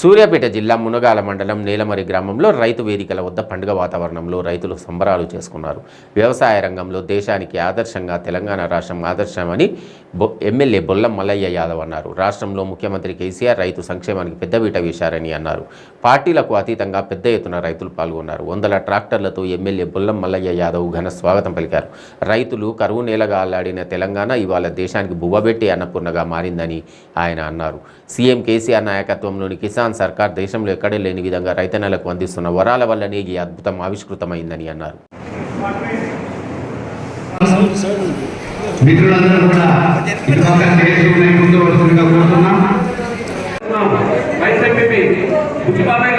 సూర్యాపేట జిల్లా మునగాల మండలం నేలమరి గ్రామంలో రైతు వేదికల వద్ద పండుగ వాతావరణంలో రైతులు సంబరాలు చేసుకున్నారు. వ్యవసాయ రంగంలో దేశానికి ఆదర్శంగా తెలంగాణ రాష్ట్రం ఆదర్శమని బొ ఎమ్మెల్యే బొల్లం మల్లయ్య యాదవ్ అన్నారు. రాష్ట్రంలో ముఖ్యమంత్రి కేసీఆర్ రైతు సంక్షేమానికి పెద్దపీట వేశారని అన్నారు. పార్టీలకు అతీతంగా పెద్ద ఎత్తున రైతులు పాల్గొన్నారు. వందల ట్రాక్టర్లతో ఎమ్మెల్యే బుల్లం మల్లయ్య యాదవ్ ఘన స్వాగతం పలికారు. రైతులు కరువు నేలగా అల్లాడిన తెలంగాణ ఇవాళ దేశానికి బువ్వబెట్టి అన్నపూర్ణగా మారిందని ఆయన అన్నారు. సీఎం కేసీఆర్ నాయకత్వంలోని కిసాన్ సర్కార్ దేశంలో ఎక్కడే లేని విధంగా రైతన్నలకు అందిస్తున్న వరాల వల్లనే ఈ అద్భుతం ఆవిష్కృతమైందని అన్నారు. మిత్రులందరూ కూడా వైస్ బుచ్చిబాబాయ్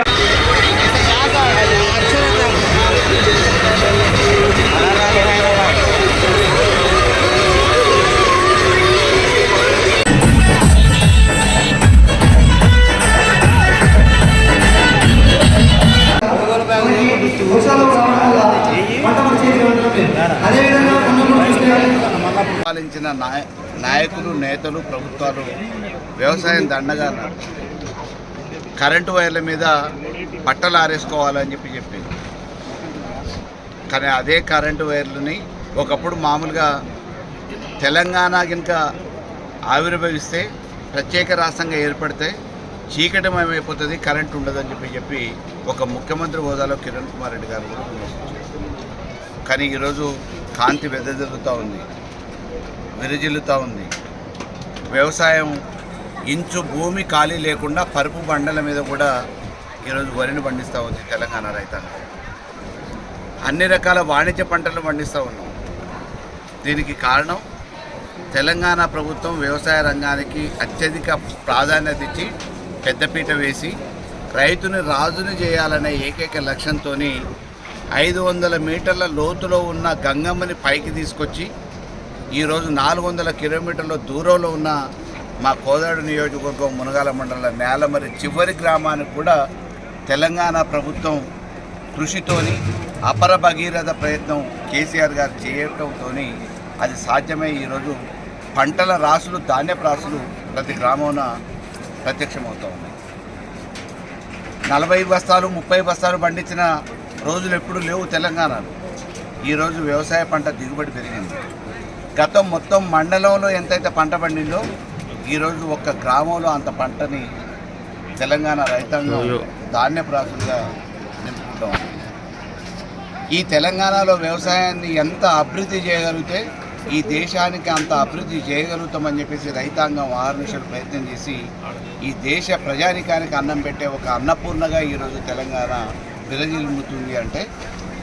పాలించిన నాయ నాయకులు నేతలు ప్రభుత్వాలు వ్యవసాయం దండగా కరెంటు వైర్ల మీద బట్టలు ఆరేసుకోవాలని చెప్పి చెప్పింది. కానీ అదే కరెంటు వైర్లని ఒకప్పుడు మామూలుగా తెలంగాణ కనుక ఆవిర్భవిస్తే ప్రత్యేక రాష్ట్రంగా ఏర్పడితే చీకటమయమైపోతుంది కరెంట్ ఉండదని చెప్పి చెప్పి ఒక ముఖ్యమంత్రి హోదాలో కిరణ్ కుమార్ రెడ్డి గారు కూడా కానీ ఈరోజు కాంతి వెదజల్లుతూ ఉంది విరజిల్లుతూ ఉంది. వ్యవసాయం ఇంచు భూమి ఖాళీ లేకుండా పరుపు బండల మీద కూడా ఈరోజు వరిని పండిస్తూ ఉంది తెలంగాణ రైతాంగం. అన్ని రకాల వాణిజ్య పంటలు పండిస్తూ ఉన్నాం. దీనికి కారణం తెలంగాణ ప్రభుత్వం వ్యవసాయ రంగానికి అత్యధిక ప్రాధాన్యత ఇచ్చి పెద్దపీట వేసి రైతుని రాజుని చేయాలనే ఏకైక లక్ష్యంతో ఐదు వందల మీటర్ల లోతులో ఉన్న గంగమ్మని పైకి తీసుకొచ్చి ఈరోజు నాలుగు వందల కిలోమీటర్ల దూరంలో ఉన్న మా కోదాడు నియోజకవర్గం మునగాల మండల నేలమరి చివరి గ్రామానికి కూడా తెలంగాణ ప్రభుత్వం కృషితోని అపర భగీరథ ప్రయత్నం కేసీఆర్ గారు చేయటంతో అది సాధ్యమై ఈరోజు. పంటల రాసులు ధాన్యపు రాసులు ప్రతి గ్రామాన ప్రత్యక్షమవుతూ ఉన్నాయి. నలభై బస్తాలు ముప్పై బస్తాలు పండించిన రోజులు ఎప్పుడు లేవు తెలంగాణలో. ఈరోజు వ్యవసాయ పంట దిగుబడి పెరిగింది. గతం మొత్తం మండలంలో ఎంతైతే పంట పండిందో ఈరోజు ఒక్క గ్రామంలో అంత పంటని తెలంగాణ రైతాంగం ధాన్యపు రాసులుగా నింపుకుంటాం ఈ తెలంగాణలో వ్యవసాయాన్ని ఎంత అభివృద్ధి చేయగలిగితే ఈ దేశానికి అంత అభివృద్ధి చేయగలుగుతామని చెప్పేసి రైతాంగం ఆహర్నిశలు ప్రయత్నం చేసి ఈ దేశ ప్రజానికానికి అన్నం పెట్టే ఒక అన్నపూర్ణగా ఈరోజు తెలంగాణ విరజిల్లుతుంది అంటే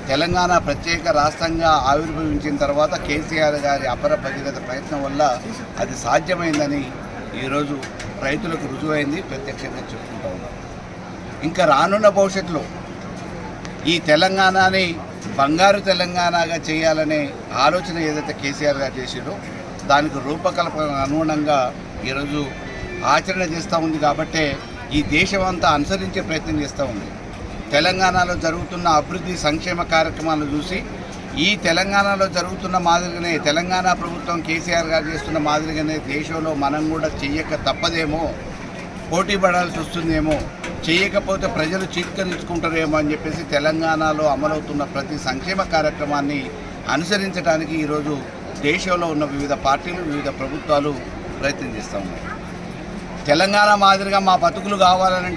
తెలంగాణ ప్రత్యేక రాష్ట్రంగా ఆవిర్భవించిన తర్వాత కేసీఆర్ గారి అపర భగీరథ ప్రయత్నం వల్ల అది సాధ్యమైందని ఈరోజు రైతులకు రుజువైంది ప్రత్యక్షంగా చెప్పుకుంటా ఉన్నాం. ఇంకా రానున్న భవిష్యత్తులో ఈ తెలంగాణని బంగారు తెలంగాణగా చేయాలనే ఆలోచన ఏదైతే కేసీఆర్ గారు చేసారో దానికి రూపకల్పన అనుగుణంగా ఈరోజు ఆచరణ చేస్తూ ఉంది కాబట్టే ఈ దేశం అంతా అనుసరించే ప్రయత్నం చేస్తూ ఉంది. తెలంగాణలో జరుగుతున్న అభివృద్ధి సంక్షేమ కార్యక్రమాలు చూసి ఈ తెలంగాణలో జరుగుతున్న మాదిరిగానే తెలంగాణ ప్రభుత్వం కేసీఆర్ గారు చేస్తున్న మాదిరిగానే దేశంలో మనం కూడా చెయ్యక తప్పదేమో పోటీ పడాల్సి వస్తుందేమో చేయకపోతే ప్రజలు చీత్కరించుకుంటారేమో అని చెప్పేసి తెలంగాణలో అమలవుతున్న ప్రతి సంక్షేమ కార్యక్రమాన్ని అనుసరించడానికి ఈరోజు దేశంలో ఉన్న వివిధ పార్టీలు వివిధ ప్రభుత్వాలు ప్రయత్నం చేస్తూ ఉన్నాయి. తెలంగాణ మాదిరిగా మా బతుకులు కావాలని